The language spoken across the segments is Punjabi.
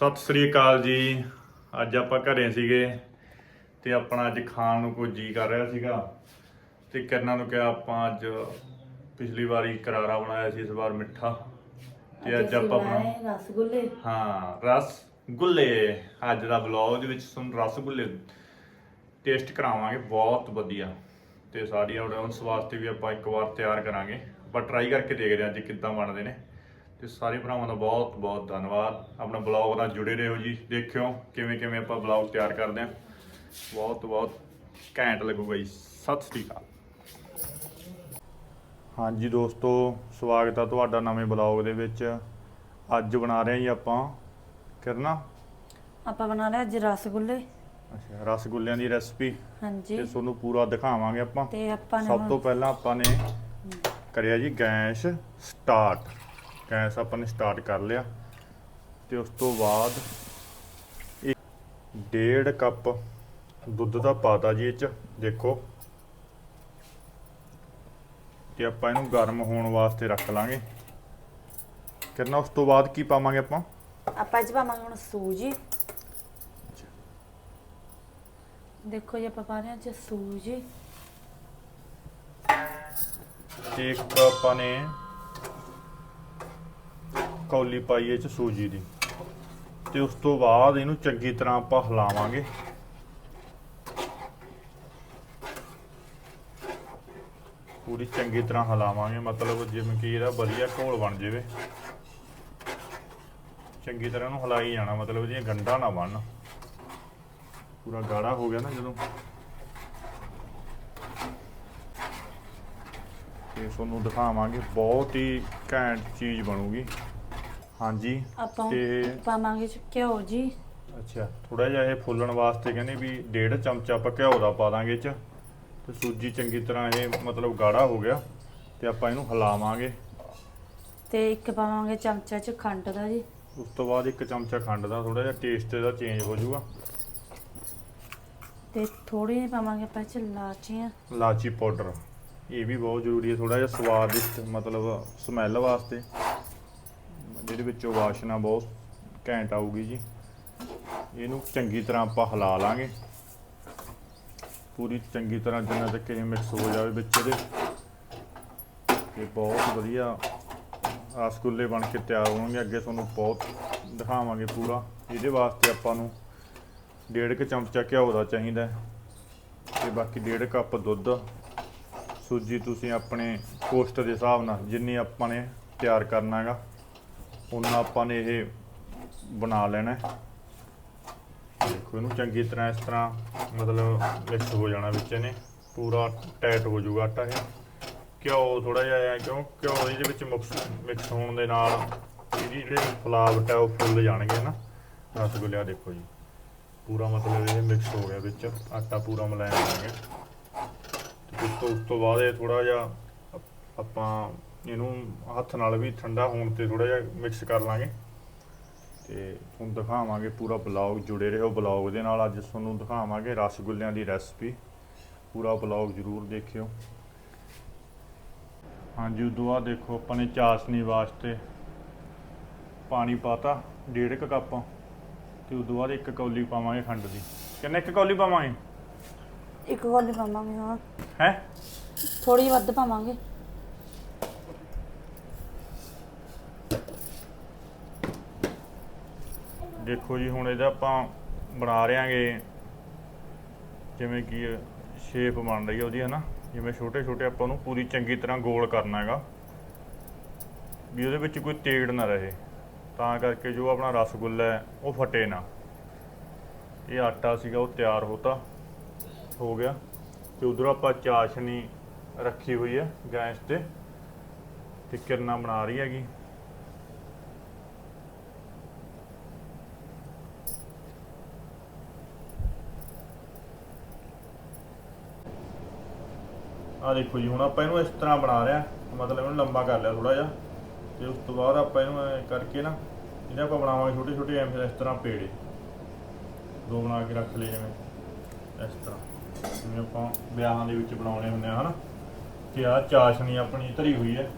ਸਤਿ ਸ੍ਰੀ ਅਕਾਲ ਜੀ। ਅੱਜ ਆਪਾਂ ਘਰੇ ਸੀਗੇ ਤੇ ਆਪਣਾ ਅੱਜ ਖਾਣ ਨੂੰ ਕੋਈ ਜੀ ਕਰ ਰਿਹਾ ਸੀਗਾ ਤੇ ਕਿਰਨਾਂ ਨੂੰ ਕਿਹਾ ਆਪਾਂ ਅੱਜ ਪਿਛਲੀ ਵਾਰੀ ਕਰਾਰਾ ਬਣਾਇਆ ਸੀ ਇਸ ਵਾਰ ਮਿੱਠਾ। ਤੇ ਅੱਜ ਆਪਾਂ ਬਣਾਏ ਰਸਗੁੱਲੇ ਹਾਂ ਰਸ ਗੁੱਲੇ। ਅੱਜ ਦਾ ਵਲੌਗ ਦੇ ਵਿੱਚ ਤੁਹਾਨੂੰ ਰਸਗੁੱਲੇ ਟੇਸਟ ਕਰਾਵਾਂਗੇ ਬਹੁਤ ਵਧੀਆ। ਤੇ ਸਾਡੀ ਆਡੀਅנס ਵਾਸਤੇ ਵੀ ਆਪਾਂ ਇੱਕ ਵਾਰ ਤਿਆਰ ਕਰਾਂਗੇ। ਆਪਾਂ ਟਰਾਈ ਕਰਕੇ ਦੇਖਦੇ ਹਾਂ ਅੱਜ ਕਿੱਦਾਂ ਬਣਦੇ ਨੇ। ਤੇ ਸਾਰੇ ਭਰਾਵਾਂ ਦਾ ਬਹੁਤ ਬਹੁਤ ਧੰਨਵਾਦ। ਆਪਣਾ ਬਲੌਗ ਨਾਲ ਜੁੜੇ ਰਹੋ ਜੀ ਦੇਖਿਓ ਕਿਵੇਂ ਕਿਵੇਂ ਆਪਾਂ ਬਲੌਗ ਤਿਆਰ ਕਰਦੇ ਹਾਂ। ਬਹੁਤ ਬਹੁਤ ਘੈਂਟ ਲੱਗੂਗਾ ਜੀ। ਸਤਿ ਸ੍ਰੀ ਅਕਾਲ। ਹਾਂਜੀ ਦੋਸਤੋ ਸਵਾਗਤ ਹੈ ਤੁਹਾਡਾ ਨਵੇਂ ਬਲੌਗ ਦੇ ਵਿੱਚ। ਅੱਜ ਬਣਾ ਰਹੇ ਹਾਂ ਜੀ ਆਪਾਂ। ਕਿਰਨਾ? ਆਪਾਂ ਬਣਾ ਲਿਆ ਅੱਜ ਰਸਗੁੱਲੇ। ਅੱਛਾ ਰਸਗੁੱਲਿਆਂ ਦੀ ਰੈਸਪੀ ਹਾਂਜੀ। ਤੇ ਤੁਹਾਨੂੰ ਪੂਰਾ ਦਿਖਾਵਾਂਗੇ ਆਪਾਂ। ਤੇ ਆਪਾਂ ਨੇ ਸਭ ਤੋਂ ਪਹਿਲਾਂ ਆਪਾਂ ਨੇ ਕਰਿਆ ਜੀ ਗੈਸ ਸਟਾਰਟ। ਗੈਸ ਆਪਾਂ ਨੇ ਸਟਾਰਟ ਕਰ ਲਿਆ ਤੇ ਉਸ ਤੋਂ ਬਾਅਦ ਇੱਕ ਡੇਢ ਕੱਪ ਦੁੱਧ ਦਾ ਪਾਤਾ ਜੀ ਇਹ ਚ ਦੇਖੋ। ਤੇ ਆਪਾਂ ਇਹਨੂੰ ਗਰਮ ਹੋਣ ਵਾਸਤੇ ਰੱਖ ਲਾਂਗੇ। ਕਿਰਨਾ ਉਸ ਤੋਂ ਬਾਅਦ ਕੀ ਪਾਵਾਂਗੇ ਆਪਾਂ? ਆਪਾਂ ਅੱਜ ਪਾਵਾਂਗੇ ਹੁਣ ਸੂਜੀ। ਦੇਖੋ ਜੀ ਆਪਾਂ ਪਾ ਰਹੇ ਹਾਂ ਅੱਜ ਸੂਜੀ। ਤੇ ਇੱਕ ਆਪਾਂ ਨੇ ਕੌਲੀ ਪਾਈ ਇਹ ਚ ਸੂਜੀ ਦੀ। ਤੇ ਉਸ ਤੋਂ ਬਾਅਦ ਇਹਨੂੰ ਚੰਗੀ ਤਰ੍ਹਾਂ ਆਪਾਂ ਹਿਲਾਵਾਂਗੇ। ਪੂਰੀ ਚੰਗੀ ਤਰ੍ਹਾਂ ਹਿਲਾਵਾਂਗੇ, ਮਤਲਬ ਜਿਵੇਂ ਕਿ ਇਹਦਾ ਵਧੀਆ ਘੋਲ ਬਣ ਜਾਵੇ। ਚੰਗੀ ਤਰ੍ਹਾਂ ਨੂੰ ਹਿਲਾਈ ਜਾਣਾ, ਮਤਲਬ ਇਹਦੀਆਂ ਗੰਢਾਂ ਨਾ ਬਣਨ। ਪੂਰਾ ਗਾੜਾ ਹੋ ਗਿਆ ਨਾ ਜਦੋਂ। ਤੇ ਤੁਹਾਨੂੰ ਦਿਖਾਵਾਂਗੇ, ਬਹੁਤ ਹੀ ਘੈਂਟ ਚੀਜ਼ ਬਣੂਗੀ। ਹਾਂਜੀ ਆਪਾਂ ਤੇ ਪਾਵਾਂਗੇ ਚ ਘਿਓ ਜੀ। ਅੱਛਾ ਥੋੜਾ ਜਿਹਾ ਇਹ ਫੁੱਲਣ ਵਾਸਤੇ ਕਹਿੰਦੇ ਵੀ ਡੇਢ ਚਮਚਾ ਆਪਾਂ ਘਿਓ ਦਾ ਪਾ ਦਾਂਗੇ ਇਹ ਚ। ਤੇ ਸੂਜੀ ਚੰਗੀ ਤਰ੍ਹਾਂ ਇਹ ਮਤਲਬ ਗਾੜਾ ਹੋ ਗਿਆ ਤੇ ਆਪਾਂ ਇਹਨੂੰ ਹਿਲਾਵਾਂਗੇ। ਤੇ ਇੱਕ ਪਾਵਾਂਗੇ ਚਮਚਾ ਚ ਖੰਡ ਦਾ ਜੀ। ਉਸ ਤੋਂ ਬਾਅਦ ਇੱਕ ਚਮਚਾ ਖੰਡ ਦਾ ਥੋੜਾ ਜਿਹਾ ਟੇਸਟ ਇਹਦਾ ਚੇਂਜ ਹੋ ਜਾਊਗਾ। ਤੇ ਥੋੜੀ ਜਿਹੀ ਪਾਵਾਂਗੇ ਆਪਾਂ ਚ ਲਾਚੀਆਂ ਲਾਚੀ ਪਾਊਡਰ ਇਹ ਵੀ ਬਹੁਤ ਜ਼ਰੂਰੀ ਹੈ ਥੋੜਾ ਜਿਹਾ ਸਵਾਦਿਸ਼ਟ ਮਤਲਬ ਸਮੈਲ ਵਾਸਤੇ। ਜਿਹਦੇ ਵਿੱਚੋਂ ਵਾਸ਼ਨਾ ਬਹੁਤ ਘੈਂਟ ਆਊਗੀ ਜੀ। ਇਹਨੂੰ ਚੰਗੀ ਤਰ੍ਹਾਂ ਆਪਾਂ ਹਿਲਾ ਲਾਂਗੇ। ਪੂਰੀ ਚੰਗੀ ਤਰ੍ਹਾਂ ਜਿੰਨਾ ਤੱਕ ਇਹ ਮਿਕਸ ਹੋ ਜਾਵੇ ਵਿੱਚ ਇਹਦੇ। ਇਹ ਬਹੁਤ ਵਧੀਆ ਰਸਗੁੱਲੇ ਬਣ ਕੇ ਤਿਆਰ ਹੋਣਗੇ। ਅੱਗੇ ਤੁਹਾਨੂੰ ਬਹੁਤ ਦਿਖਾਵਾਂਗੇ ਪੂਰਾ। ਇਹਦੇ ਵਾਸਤੇ ਆਪਾਂ ਨੂੰ ਡੇਢ ਕੁ ਚਮਚਾ ਘਿਓ ਦਾ ਚਾਹੀਦਾ ਹੈ। ਤੇ ਬਾਕੀ ਡੇਢ ਕੱਪ ਦੁੱਧ। ਸੂਜੀ ਤੁਸੀਂ ਆਪਣੇ ਕੋਸਟ ਦੇ ਹਿਸਾਬ ਨਾਲ ਜਿੰਨੀ ਆਪਾਂ ਨੇ ਤਿਆਰ ਕਰਨਾ ਹੈਗਾ। ਉਹਨਾਂ ਆਪਾਂ ਨੇ ਇਹ ਬਣਾ ਲੈਣਾ ਦੇਖੋ, ਇਹਨੂੰ ਚੰਗੀ ਤਰ੍ਹਾਂ ਇਸ ਤਰ੍ਹਾਂ ਮਤਲਬ ਮਿਕਸ ਹੋ ਜਾਣਾ ਵਿੱਚ ਇਹਨੇ। ਪੂਰਾ ਟਾਈਟ ਹੋ ਜਾਊਗਾ ਆਟਾ ਇਹ। ਘਿਓ ਥੋੜਾ ਜਿਹਾ ਹੈ ਕਿਉਂ? ਘਿਓ ਇਹਦੇ ਵਿੱਚ ਮਿਕਸ ਮਿਕਸ ਹੋਣ ਦੇ ਨਾਲ ਇਹਦੀ ਜਿਹੜੇ ਫਲਾਵਟ ਹੈ ਉਹ ਫੁੱਲ ਜਾਣਗੇ ਨਾ। ਰਸਗੁੱਲਿਆ ਦੇਖੋ ਜੀ। ਪੂਰਾ ਮਤਲਬ ਇਹ ਮਿਕਸ ਹੋ ਗਿਆ ਵਿੱਚ। ਆਟਾ ਪੂਰਾ ਮਲਾਇਆ ਹੋ। ਗਿਆ ਉਸ ਤੋਂ ਉਸ ਤੋਂ ਬਾਅਦ ਇਹ ਥੋੜਾ ਜਿਹਾ ਆਪਾਂ ਇਹਨੂੰ ਹੱਥ ਨਾਲ ਵੀ ਠੰਡਾ ਹੋਣ ਤੇ ਥੋੜਾ ਜਿਹਾ ਮਿਕਸ ਕਰ ਲਾਂਗੇ। ਤੇ ਤੁਹਾਨੂੰ ਦਿਖਾਵਾਂਗੇ ਪੂਰਾ ਬਲੌਗ ਜੁੜੇ ਰਹੋ ਬਲੌਗ ਦੇ ਨਾਲ। ਅੱਜ ਤੁਹਾਨੂੰ ਦਿਖਾਵਾਂਗੇ ਰਸਗੁੱਲਿਆਂ ਦੀ ਰੈਸਪੀ ਪੂਰਾ ਬਲੌਗ ਜ਼ਰੂਰ ਦੇਖਿਓ। ਹਾਂਜੀ ਉਦੋਂ ਬਾਅਦ ਦੇਖੋ ਆਪਾਂ ਨੇ ਚਾਸ਼ਨੀ ਵਾਸਤੇ ਪਾਣੀ ਪਾਤਾ ਡੇਢ ਕੁ ਕੱਪ। ਤੇ ਉਦੋਂ ਬਾਅਦ ਇੱਕ ਕੌਲੀ ਪਾਵਾਂਗੇ ਖੰਡ ਦੀ। ਕਿੰਨੇ ਇੱਕ ਕੌਲੀ ਪਾਵਾਂਗੇ? ਇੱਕ ਗੋਲੀ ਪਾਵਾਂਗੇ ਹਾਂ। ਹੈ? ਥੋੜੀ ਵੱਧ ਪਾਵਾਂਗੇ। ਦੇਖੋ ਜੀ, ਹੁਣ ਇਹਦਾ ਆਪਾਂ ਬਣਾ ਰਿਆਂਗੇ ਜਿਵੇਂ ਕਿ ਸ਼ੇਪ ਬਣ ਰਹੀ ਹੈ ਉਹਦੀ, ਹਨਾ? ਜਿਵੇਂ ਛੋਟੇ ਛੋਟੇ ਆਪਾਂ ਨੂੰ ਪੂਰੀ ਚੰਗੀ ਤਰ੍ਹਾਂ ਗੋਲ ਕਰਨਾ ਹੈਗਾ। ਵੀ ਉਹਦੇ ਵਿੱਚ ਕੋਈ ਤੇੜ ਨਾ ਰਹੇ। ਤਾਂ ਕਰਕੇ ਜੋ ਆਪਣਾ ਰਸਗੁੱਲਾ ਹੈ, ਉਹ ਫਟੇ ਨਾ। ਇਹ ਆਟਾ ਸੀਗਾ, ਉਹ ਤਿਆਰ ਹੋਤਾ। ਹੋ ਗਿਆ। ਤੇ ਉਧਰ ਆਪਾਂ ਚਾਸ਼ਨੀ ਰੱਖੀ ਹੋਈ ਹੈ ਗੈਸ ਤੇ। ਤੇ ਕਿਰਨਾ ਬਣਾ ਰਹੀ ਹੈਗੀ। ਆ ਦੇਖੋ ਜੀ, ਹੁਣ ਆਪਾਂ ਇਹਨੂੰ ਇਸ ਤਰ੍ਹਾਂ ਬਣਾ ਰਿਆ ਮਤਲਬ ਇਹਨੂੰ ਲੰਬਾ ਕਰ ਲਿਆ ਥੋੜਾ ਜਿਹਾ। ਤੇ ਉਸ ਤੋਂ ਬਾਅਦ ਆਪਾਂ ਇਹਨੂੰ ਐਂ ਕਰਕੇ ਨਾ ਇਹਦੇ ਆਪਾਂ ਬਣਾਵਾਂਗੇ ਛੋਟੇ ਛੋਟੇ ਐਵੇਂ ਇਸ ਤਰ੍ਹਾਂ ਪੇੜੇ। ਦੋ ਬਣਾ ਕੇ ਰੱਖ ਲਏ ਜਿਵੇਂ ਇਸ ਤਰ੍ਹਾਂ। ਜਿਵੇਂ ਆਪਾਂ ਵਿਆਹਾਂ ਦੇ ਵਿੱਚ ਬਣਾਉਣੇ ਹੁੰਦੇ ਆ, ਹਨਾ? ਤੇ ਆ ਚਾਸ਼ਨੀ ਆਪਣੀ ਧਰੀ ਹੋਈ ਹੈ।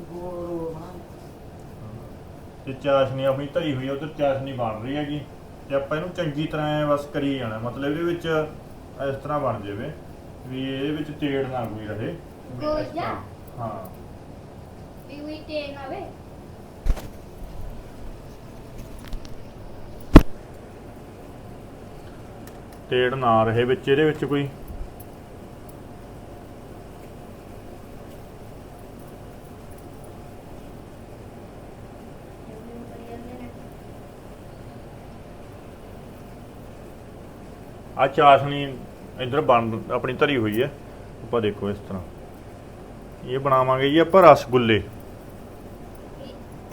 ਤੇ ਚਾਸ਼ਨੀ ਆਪਣੀ ਧਰੀ ਹੋਈ ਹੈ, ਉਧਰ ਚਾਸ਼ਨੀ ਬਣ ਰਹੀ ਹੈਗੀ। ਤੇ ਆਪਾਂ ਇਹਨੂੰ ਚੰਗੀ ਤਰ੍ਹਾਂ ਬਸ ਕਰੀ ਜਾਣਾ। ਮਤਲਬ ਇਹਦੇ ਵਿੱਚ ਇਸ ਤਰ੍ਹਾਂ ਬਣ ਜਾਵੇ, ਵੀ ਇਹਦੇ ਵਿੱਚ ਤੇੜ ਨਾ ਕੋਈ ਰਹੇ। ਤੇਲ ਨਾ ਰਹੇ ਵਿੱਚ ਇਹਦੇ ਵਿੱਚ ਕੋਈ ਆ ਚਾਸ਼ਣੀ ਇਧਰ ਬਣ ਆਪਣੀ ਧਰੀ ਹੋਈ ਹੈ। ਆਪਾਂ ਦੇਖੋ ਇਸ ਤਰ੍ਹਾਂ। ਇਹ ਬਣਾਵਾਂਗੇ ਜੀ ਆਪਾਂ ਰਸਗੁੱਲੇ।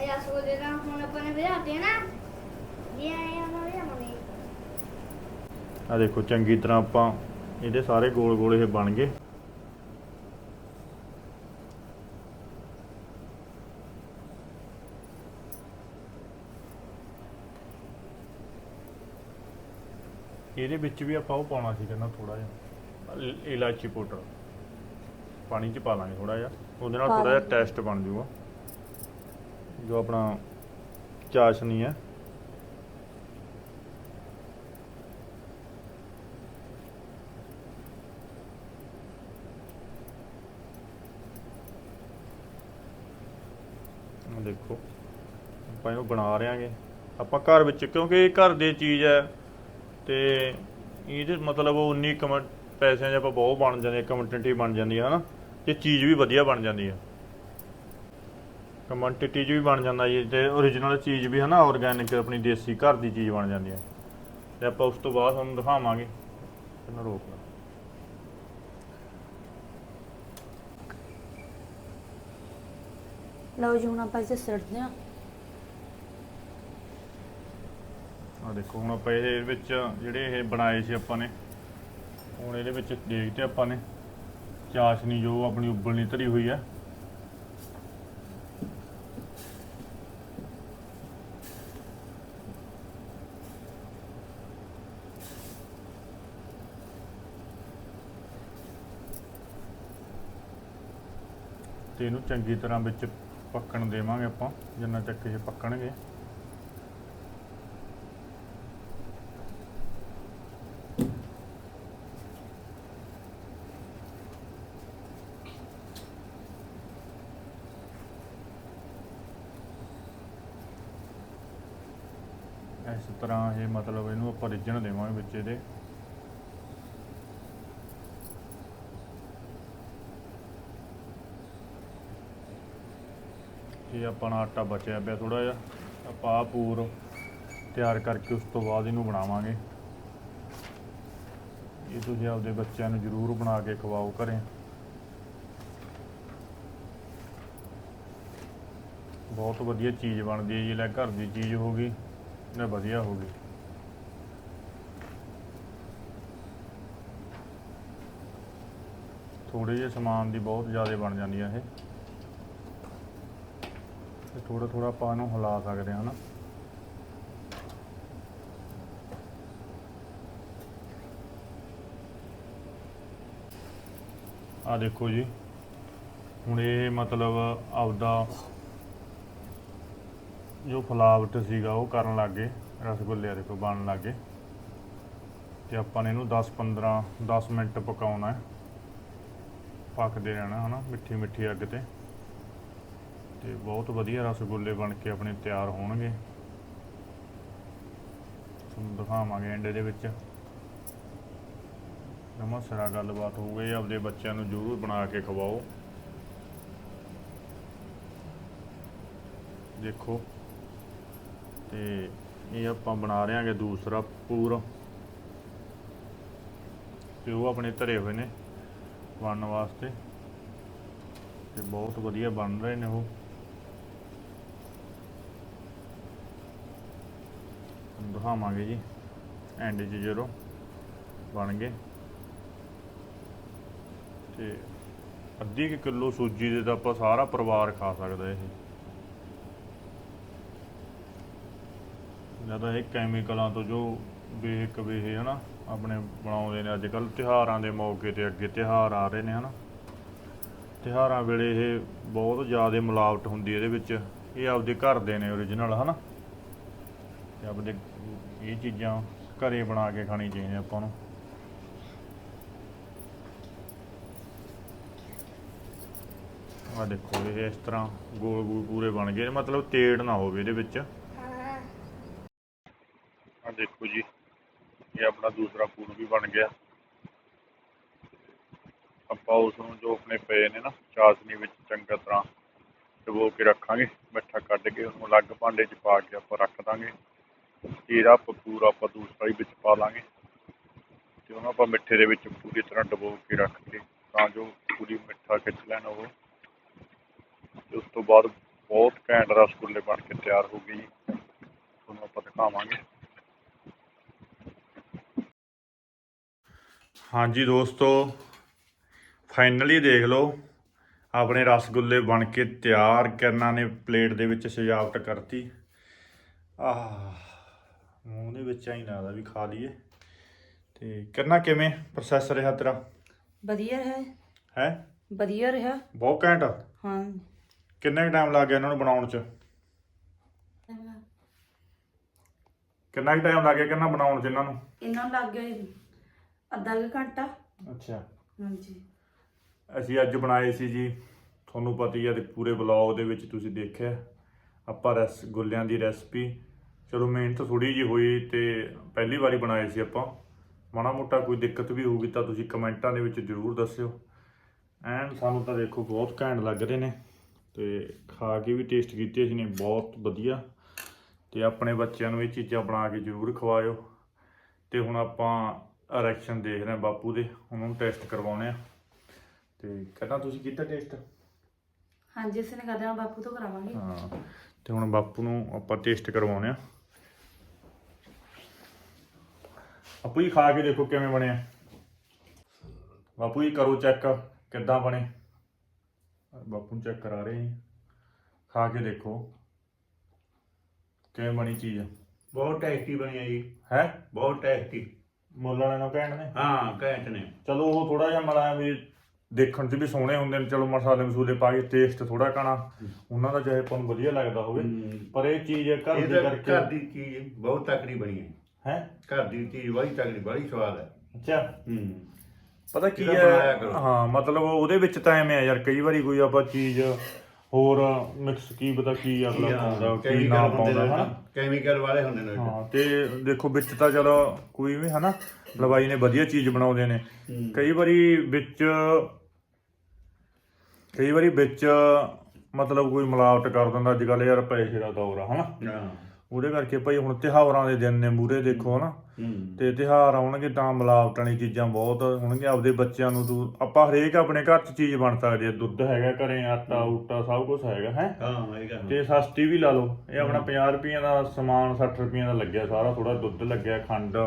ਇਹ ਸੋਦੇ ਨਾ ਹੁਣ ਆਪਾਂ ਨੇ ਭਜਾਤੇ ਨਾ। ਇਹ ਆਇਆ ਨਾ ਇਹ ਮਨੇ ਆ ਦੇਖੋ ਚੰਗੀ ਤਰ੍ਹਾਂ ਆਪਾਂ ਇਹਦੇ ਸਾਰੇ ਗੋਲ ਗੋਲ ਇਹ ਬਣ ਗਏ। ਇਹਦੇ ਵਿੱਚ ਵੀ ਆਪਾਂ ਉਹ ਪਾਉਣਾ ਸੀ ਕਹਿੰਦਾ ਥੋੜਾ ਜਿਹਾ। ਇਲਾਚੀ ਪਾਊਡਰ। ਪਾਣੀ ਚ ਪਾ ਲਾਂਗੇ ਥੋੜਾ ਜਿਹਾ। ਉਹਦੇ ਨਾਲ ਥੋੜਾ ਜਿਹਾ। ਟੈਸਟ ਬਣ ਜਾਊਗਾ ਜੋ ਆਪਣਾ ਚਾਸ਼ਨੀ ਹੈ। ਦੇਖੋ ਆਪਾਂ ਇਹਨੂੰ ਬਣਾ ਰਿਆਂਗੇ ਆਪਾਂ ਘਰ ਵਿੱਚ ਕਿਉਂਕਿ ਇਹ ਘਰ ਦੀ ਚੀਜ਼ ਹੈ ਤੇ ਇਹਦੇ ਮਤਲਬ ਉਹ 19 ਕਮ ਪੈਸਿਆਂ 'ਚ ਆਪਾਂ ਬਹੁਤ ਬਣ ਜਾਂਦੇ ਕਮੰਟਿਟੀ ਬਣ ਜਾਂਦੀ ਹੈ ਹਨਾ? ਤੇ ਚੀਜ਼ ਵੀ ਵਧੀਆ ਬਣ ਜਾਂਦੀ ਹੈ ਕਮੰਟਿਟੀ 'ਚ ਵੀ ਬਣ ਜਾਂਦਾ ਜੀ ਤੇ ਓਰੀਜਨਲ ਚੀਜ਼ ਵੀ ਹਨਾ ਆਰਗੈਨਿਕ ਆਪਣੀ ਦੇਸੀ ਘਰ ਦੀ ਚੀਜ਼ ਬਣ ਜਾਂਦੀ ਹੈ ਤੇ ਆਪਾਂ ਉਸ ਤੋਂ ਬਾਅਦ ਤੁਹਾਨੂੰ ਦਿਖਾਵਾਂਗੇ ਇਹਨੂੰ ਰੋਕ ਲਾ। ਲਓ ਜੀ ਹੁਣ ਆਪਾਂ ਇਸੇ ਸਿੱਟਦੇ ਹਾਂ। ਆ ਦੇਖੋ ਹੁਣ ਆਪਾਂ ਇਹਦੇ ਵਿੱਚ ਜਿਹੜੇ ਇਹ ਬਣਾਏ ਸੀ ਆਪਾਂ ਨੇ ਹੁਣ ਇਹਦੇ ਵਿੱਚ ਦੇਖਦੇ ਆਪਾਂ ਨੇ। ਚਾਸ਼ਨੀ ਜੋ ਆਪਣੀ ਉਬਲਣੀ ਧਰੀ ਹੋਈ ਹੈ ਤੇ ਇਹਨੂੰ ਚੰਗੀ ਤਰ੍ਹਾਂ ਵਿੱਚ ਪੱਕਣ ਦੇਵਾਂਗੇ ਆਪਾਂ, ਜਿੰਨਾ ਤੱਕ ਇਹ ਪੱਕਣਗੇ। ਇਸ ਤਰ੍ਹਾਂ ਇਹ ਮਤਲਬ ਇਹਨੂੰ ਆਪਾਂ ਰਿੱਝਣ ਦੇਵਾਂਗੇ ਵਿੱਚ ਇਹਦੇ। ਇਹ ਆਪਣਾ ਆਟਾ ਬਚਿਆ ਪਿਆ ਥੋੜਾ ਜਿਹਾ। ਆਪਾਂ ਆਹ ਪੂਰ ਤਿਆਰ ਕਰਕੇ ਉਸ ਤੋਂ ਬਾਅਦ ਇਹਨੂੰ ਬਣਾਵਾਂਗੇ। ਇਹ ਤੁਸੀਂ ਆਪਦੇ ਬੱਚਿਆਂ ਨੂੰ ਜ਼ਰੂਰ ਬਣਾ ਕੇ ਖਵਾਓ ਘਰੇ। ਬਹੁਤ ਵਧੀਆ ਚੀਜ਼ ਬਣਦੀ ਹੈ ਜੀ, ਲੈ ਘਰ ਦੀ ਚੀਜ਼ ਹੋ ਗਈ। ਨਾ ਵਧੀਆ ਹੋ ਗਈ। ਥੋੜੇ ਜਿਹੇ ਸਮਾਨ ਦੀ ਬਹੁਤ ਜ਼ਿਆਦਾ ਬਣ ਜਾਂਦੀ ਹੈ ਇਹ। ਤੇ ਥੋੜਾ ਥੋੜਾ ਆਪਾਂ ਇਹਨੂੰ ਹਿਲਾ ਸਕਦੇ ਹਾਂ ਨਾ। ਆ ਦੇਖੋ ਜੀ, ਹੁਣ ਇਹ ਮਤਲਬ ਆਪਦਾ ਜੋ ਫਲਾਵਟ ਸੀਗਾ ਉਹ ਕਰਨ ਲੱਗੇ, ਰਸਗੁੱਲੇ ਦੇਖੋ ਬਣਨ ਲੱਗੇ। ਤੇ ਆਪਾਂ ਨੇ ਇਹਨੂੰ 10 15 10 ਮਿੰਟ ਪਕਾਉਣਾ ਹੈ। ਪੱਕਦੇ ਰਹਿਣਾ, ਹਨਾ ਮਿੱਠੀ ਮਿੱਠੀ ਅੱਗ ਤੇ। ਤੇ ਬਹੁਤ ਵਧੀਆ ਰਸਗੁੱਲੇ ਬਣ ਕੇ ਆਪਣੇ ਤਿਆਰ ਹੋਣਗੇ। ਤੁਹਾਨੂੰ ਦਿਖਾਵਾਂਗੇ ਐਂਡ ਦੇ ਵਿੱਚ। ਨਵਾਂ ਸਿਰਾ ਗੱਲਬਾਤ ਗਈ, ਆਪਦੇ ਬੱਚਿਆਂ ਨੂੰ ਜ਼ਰੂਰ ਬਣਾ ਕੇ ਖਵਾਓ। ਦੇਖੋ। ਤੇ ਇਹ ਆਪਾਂ ਬਣਾ ਰਹੇ ਹਾਂਗੇ ਦੂਸਰਾ ਪੂਰ। ਤੇ ਉਹ ਆਪਣੇ ਧਰੇ ਹੋਏ ਨੇ ਬਣਨ ਵਾਸਤੇ। ਤੇ ਬਹੁਤ ਵਧੀਆ ਬਣ ਰਹੇ ਨੇ ਉਹ। ਦਿਖਾਵਾਂਗੇ ਜੀ। ਐਂਡ 'ਚ ਜਦੋਂ ਬਣ ਗਏ। ਤੇ ਅੱਧੀ ਕੁ ਕਿਲੋ ਸੂਜੀ ਦੇ ਤਾਂ ਆਪਾਂ ਸਾਰਾ ਪਰਿਵਾਰ ਖਾ ਸਕਦਾ ਇਹ। ਜ਼ਿਆਦਾ ਇਹ ਕੈਮੀਕਲਾਂ ਤੋਂ ਜੋ ਬੇਹਕ ਵੇਹ ਹਨਾ, ਆਪਣੇ ਬਣਾਉਂਦੇ ਨੇ ਅੱਜ ਕੱਲ ਤਿਉਹਾਰਾਂ ਦੇ ਮੌਕੇ ਤੇ ਅੱਗੇ ਤਿਉਹਾਰ ਆ ਰਹੇ ਨੇ ਹਨਾ। ਤਿਉਹਾਰਾਂ ਵੇਲੇ ਇਹ ਬਹੁਤ ਜ਼ਿਆਦਾ ਮਿਲਾਵਟ ਹੁੰਦੀ ਇਹਦੇ ਵਿੱਚ। ਇਹ ਆਪਦੇ ਘਰ ਦੇ ਨੇ ਓਰੀਜਨਲ ਹਨਾ। ਤੇ ਆਪਦੇ ਇਹ ਚੀਜ਼ਾਂ ਘਰੇ ਬਣਾ ਕੇ ਖਾਣੀ ਚਾਹੀਦੀ ਆਪਾਂ ਨੂੰ। ਆ ਦੇਖੋ ਇਹ ਇਸ ਤਰ੍ਹਾਂ ਗੋਲ ਗੋਲ ਪੂਰੇ ਬਣ ਗਏ ਮਤਲਬ ਤੇੜ ਨਾ ਹੋਵੇ ਇਹਦੇ ਵਿੱਚ ਹਾਂ ਆ ਦੇਖੋ ਜੀ ਇਹ ਆਪਣਾ ਦੂਸਰਾ ਪੂਰ ਵੀ ਬਣ ਗਿਆ। ਆਪਾਂ ਉਸ ਨੂੰ ਜੋ ਆਪਣੇ ਪਏ ਨੇ ਨਾ, ਚਾਸ਼ਨੀ ਵਿੱਚ ਚੰਗਾ ਤਰ੍ਹਾਂ ਡਬੋ ਕੇ ਰੱਖਾਂਗੇ, ਮਿੱਠਾ ਕੱਢ ਕੇ ਉਹਨੂੰ ਅਲੱਗ ਭਾਂਡੇ 'ਚ ਪਾ ਕੇ ਆਪਾਂ ਰੱਖ ਦਾਂਗੇ। ਇਹਦਾ ਪੂਰਾ ਆਪਾਂ ਦੂਸਰਾ ਹੀ ਵਿੱਚ ਪਾ ਲਾਂਗੇ। ਤੇ ਉਹਨੂੰ ਆਪਾਂ ਮਿੱਠੇ ਦੇ ਵਿੱਚ ਪੂਰੀ ਤਰ੍ਹਾਂ ਡਬੋ ਕੇ ਰੱਖ ਕੇ, ਤਾਂ ਜੋ ਪੂਰੀ ਮਿੱਠਾ ਖਿੱਚ ਲੈਣ ਉਹ। ਤੇ ਉਸ ਤੋਂ ਬਾਅਦ ਬਹੁਤ ਘੈਂਟ ਰਸਗੁੱਲੇ ਬਣ ਕੇ ਤਿਆਰ ਹੋ ਗਏ ਜੀ। ਤੁਹਾਨੂੰ ਆਪਾਂ ਦਿਖਾਵਾਂਗੇ। ਹਾਂਜੀ ਦੋਸਤੋ ਫਾਈਨਲੀ ਦੇਖ ਲਓ ਆਪਣੇ ਰਸਗੁੱਲੇ ਬਣ ਕੇ ਤਿਆਰ ਕਰਨਾ ਨੇ ਪਲੇਟ ਦੇ ਵਿੱਚ ਸਜਾਵਟ ਕਰਤੀ। ਆਹ ਮੂੰਹ ਦੇ ਵਿੱਚ ਆਈ ਲੱਗਦਾ ਵੀ ਖਾ ਲਈਏ। ਤੇ ਕਰਨਾ ਕਿਵੇਂ? ਪ੍ਰੋਸੈਸ ਰਿਹਾ ਤੇਰਾ? ਵਧੀਆ ਰਿਹਾ। ਹੈ? ਵਧੀਆ ਰਿਹਾ। ਬਹੁਤ ਘੈਂਟ। ਹਾਂ। ਕਿੰਨਾ ਟਾਈਮ ਲੱਗ ਗਿਆ ਇਹਨਾਂ ਨੂੰ ਬਣਾਉਣ 'ਚ? ਕਿੰਨਾ ਟਾਈਮ ਲੱਗ ਗਿਆ ਕਿੰਨਾ ਬਣਾਉਣ 'ਚ ਇਹਨਾਂ ਨੂੰ? ਇਹਨਾਂ ਨੂੰ ਲੱਗ ਗਿਆ ਜੀ। ਅੱਧਾ ਕੁ ਘੰਟਾ। ਅੱਛਾ। ਹਾਂਜੀ। ਅਸੀਂ ਅੱਜ ਬਣਾਏ ਸੀ ਜੀ ਤੁਹਾਨੂੰ ਪਤਾ ਹੀ ਹੈ ਤੇ ਪੂਰੇ ਵਲੌਗ ਦੇ ਵਿੱਚ ਤੁਸੀਂ ਦੇਖਿਆ। ਆਪਾਂ ਰਸ ਗੁੱਲਿਆਂ ਦੀ ਰੈਸਪੀ। ਚਲੋ ਮਿਹਨਤ ਥੋੜੀ ਜੀ ਹੋਈ ਤੇ ਪਹਿਲੀ ਵਾਰੀ ਬਣਾਏ ਸੀ ਆਪਾਂ। ਮਾੜਾ ਮੋਟਾ ਕੋਈ ਦਿੱਕਤ ਵੀ ਹੋਊਗੀ ਤਾਂ ਤੁਸੀਂ ਕਮੈਂਟਾਂ ਦੇ ਵਿੱਚ ਜ਼ਰੂਰ ਦੱਸਿਓ। ਐਨ ਸਾਨੂੰ ਤਾਂ ਦੇਖੋ ਬਹੁਤ ਘੈਂਟ ਲੱਗ ਰਹੇ ਨੇ ਤੇ ਖਾ ਕੇ ਵੀ ਟੇਸਟ ਕੀਤੇ ਅਸੀਂ ਨੇ ਬਹੁਤ ਵਧੀਆ। ਤੇ ਆਪਣੇ ਬੱਚਿਆਂ ਨੂੰ ਇਹ ਚੀਜ਼ਾਂ ਬਣਾ ਕੇ ਜ਼ਰੂਰ ਖਵਾਇਓ। ਤੇ ਹੁਣ ਆਪਾਂ ਰਿਐਕਸ਼ਨ ਦੇਖ ਰਹੇ ਹਾਂ ਬਾਪੂ ਦੇ ਉਹਨਾਂ ਨੂੰ ਟੈਸਟ ਕਰਵਾਉਣੇ ਆ। ਤੇ ਕਹਿੰਦਾ ਤੁਸੀਂ ਕੀਤਾ ਟੇਸਟ ਹਾਂਜੀ ਅਸੀਂ ਨੇ ਕਰਦੇ ਹਾਂ ਬਾਪੂ ਤੋਂ ਕਰਾਵਾਂਗੇ। ਹਾਂ ਤੇ ਹੁਣ ਬਾਪੂ ਨੂੰ ਆਪਾਂ ਟੇਸਟ ਕਰਵਾਉਣੇ ਆ। ਆਪੂ ਜੀ ਖਾ ਕੇ ਦੇਖੋ ਕਿਵੇਂ ਬਣਿਆ ਬਾਪੂ ਜੀ ਕਰੋ ਚੈੱਕ ਕਿੱਦਾਂ ਬਣੇ। ਬਾਪੂ ਨੂੰ ਚੈੱਕ ਕਰਾ ਰਹੇ ਜੀ। ਖਾ ਕੇ ਦੇਖੋ ਕਿਵੇਂ ਬਣੀ ਚੀਜ਼। ਬਹੁਤ ਟੇਸਟੀ ਬਣਿਆ ਜੀ। ਹੈ? ਬਹੁਤ ਟੇਸਟੀ ਮੁੱਲ ਵਾਲੇ ਨੂੰ ਕਹਿਣ ਨੇ। ਹਾਂ ਘੈਂਟ ਨੇ। ਚਲੋ ਉਹ ਥੋੜਾ ਜਿਹਾ ਮਲਾਇਆ ਵੀ ਦੇਖਣ 'ਚ ਵੀ ਸੋਹਣੇ ਹੁੰਦੇ ਨੇ। ਚਲੋ ਮਸਾਲੇ ਮਸੂਲੇ ਪਾ ਕੇ ਟੇਸਟ ਥੋੜਾ ਕਾਣਾ। ਉਹਨਾਂ ਦਾ ਚਾਹੇ ਆਪਾਂ ਨੂੰ ਵਧੀਆ ਲੱਗਦਾ ਹੋਵੇ। ਹਮ। ਪਰ ਇਹ ਚੀਜ਼ ਘਰ ਦੀ ਕਰਕੇ ਘਰ ਦੀ ਚੀਜ਼ ਬਹੁਤ ਤਕੜੀ ਬਣੀ ਹੈ। ਹੈ? ਘਰ ਦੀ ਚੀਜ਼ ਬੜੀ ਤਕੜੀ ਬੜੀ ਸਵਾਦ ਹੈ। ਅੱਛਾ। ਹੂੰ। ਪਤਾ ਕੀ ਇਹਦਾ ਬਣਾਇਆ ਹੈ ਕਰੋ। ਹਾਂ ਮਤਲਬ ਉਹਦੇ ਵਿੱਚ ਤਾਂ ਐਵੇਂ ਆ ਯਾਰ ਕਈ ਵਾਰੀ ਕੋਈ ਆਪਾਂ ਚੀਜ਼ ਹੋਰ ਮਿਕਸ ਕੀ ਪਤਾ ਕੀ ਅਗਲਾ ਪਾਉਂਦਾ ਕੀ ਨਾ ਪਾਉਂਦਾ ਹਨਾ? ਕੈਮੀਕਲ ਵਾਲੇ ਹੁੰਦੇ ਨੇ ਹਾਂ ਤੇ ਦੇਖੋ ਵਿੱਚ ਤਾਂ ਚਲੋ ਕੋਈ ਵੀ ਹਨਾ? ਲਵਾਈ ਨੇ ਵਧੀਆ ਚੀਜ਼ ਬਣਾਉਂਦੇ ਨੇ। ਕਈ ਵਾਰੀ ਵਿੱਚ ਕਈ ਵਾਰੀ ਵਿੱਚ ਮਤਲਬ ਕੋਈ ਮਿਲਾਵਟ ਕਰ ਦਿੰਦਾ ਅੱਜ ਕੱਲ੍ਹ ਯਾਰ ਪੈਸੇ ਦਾ ਦੌਰ ਆ ਹਨਾ? ਹਾਂ। ਉਹਦੇ ਕਰਕੇ ਭਾਈ ਹੁਣ ਤਿਉਹਾਰਾਂ ਦੇ ਦਿਨ ਨੇ ਮੂਰੇ ਦੇਖੋ ਹਨਾ। ਤੇ ਤਿਉਹਾਰ ਆਉਣਗੇ ਤਾਂ ਮਿਲਾਵਟ ਵਾਲੀ ਚੀਜ਼ਾਂ ਬਹੁਤ ਹੋਣਗੇ ਆਪਦੇ ਬੱਚਿਆਂ ਨੂੰ ਤੂੰ ਆਪਾਂ ਹਰੇਕ ਆਪਣੇ ਘਰ 'ਚ ਚੀਜ਼ ਬਣ ਸਕਦੀ ਹੈ। ਦੁੱਧ ਹੈਗਾ ਘਰੇ ਆਟਾ ਊਟਾ ਸਭ ਕੁਝ ਹੈਗਾ ਹੈ? ਤੇ ਸਸਤੀ ਵੀ ਲਾ ਲਓ। ਇਹ ਆਪਣਾ 50 ਰੁਪਈਆਂ ਦਾ ਸਮਾਨ 60 ਰੁਪਈਆਂ ਦਾ ਲੱਗਿਆ ਸਾਰਾ। ਥੋੜਾ ਦੁੱਧ ਲੱਗਿਆ ਖੰਡ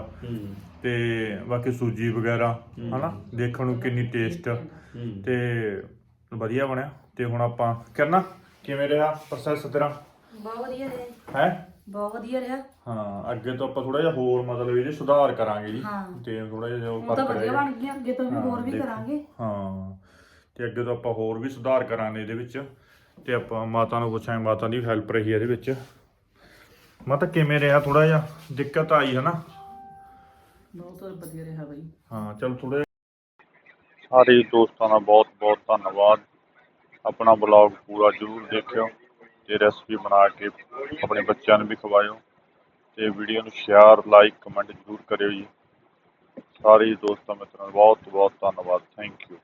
ਤੇ ਬਾਕੀ ਸੂਜੀ ਵਗੈਰਾ ਹਨਾ? ਦੇਖਣ ਨੂੰ ਕਿੰਨੀ ਟੇਸਟ। ਤੇ ਵਧੀਆ ਬਣਿਆ। ਤੇ ਹੁਣ ਆਪਾਂ ਕਰਨਾ ਕਿਵੇਂ ਰਿਹਾ ਪ੍ਰੋਸੈਸ ਤੇਰਾ? ਬਹੁਤ ਵਧੀਆ ਰਿਹਾ। ਹੈ? ਬਹੁਤ ਵਧੀਆ ਰਿਹਾ। ਹਾਂ ਅੱਗੇ ਤੋਂ ਆਪਾਂ ਥੋੜਾ ਜਿਹਾ ਹੋਰ ਮਤਲਬ ਇਹਦੇ ਸੁਧਾਰ ਕਰਾਂਗੇ ਜੀ। ਹਾਂ। ਤੇ ਥੋੜਾ ਜਿਹਾ ਉਹ ਹੁਣ ਤਾਂ ਫ਼ਰਕ ਵਧੀਆ ਰਹੇਗਾ। ਬਣ ਗਿਆ ਅੱਗੇ ਤੋਂ ਵੀ ਹਾਂ, ਹੋਰ ਵੀ ਦੇਖੋ। ਕਰਾਂਗੇ। ਹਾਂ ਤੇ ਅੱਗੇ ਤੋਂ ਆਪਾਂ ਹੋਰ ਵੀ ਸੁਧਾਰ ਕਰਾਂਗੇ ਇਹਦੇ ਵਿੱਚ। ਤੇ ਆਪਾਂ ਮਾਤਾ ਨੂੰ ਪੁੱਛਾਂਗੇ ਮਾਤਾ ਦੀ ਹੈਲਪ ਰਹੀ ਇਹਦੇ ਵਿੱਚ। ਮਾਤਾ ਕਿਵੇਂ ਰਿਹਾ? ਥੋੜਾ ਜਿਹਾ ਦਿੱਕਤ ਆਈ ਹੈ ਨਾ? ਬਹੁਤ ਵਧੀਆ ਰਿਹਾ ਬਾਈ। ਹਾਂ ਚਲ ਥੋੜਾ ਸਾਰੇ ਦੋਸਤਾਂ ਦਾ ਬਹੁਤ ਬਹੁਤ ਧੰਨਵਾਦ। ਆਪਣਾ ਬਲੌਗ ਪੂਰਾ ਜ਼ਰੂਰ ਦੇਖਿਓ। ਤੇ ਰੈਸਪੀ ਬਣਾ ਕੇ ਆਪਣੇ ਬੱਚਿਆਂ ਨੂੰ ਵੀ ਖਵਾਇਓ ਤੇ ਵੀਡੀਓ ਨੂੰ ਸ਼ੇਅਰ ਲਾਈਕ ਕਮੈਂਟ ਜ਼ਰੂਰ ਕਰਿਓ ਜੀ। ਸਾਰੇ ਦੋਸਤਾਂ ਮਿੱਤਰਾਂ ਦਾ ਬਹੁਤ ਬਹੁਤ ਧੰਨਵਾਦ। Thank you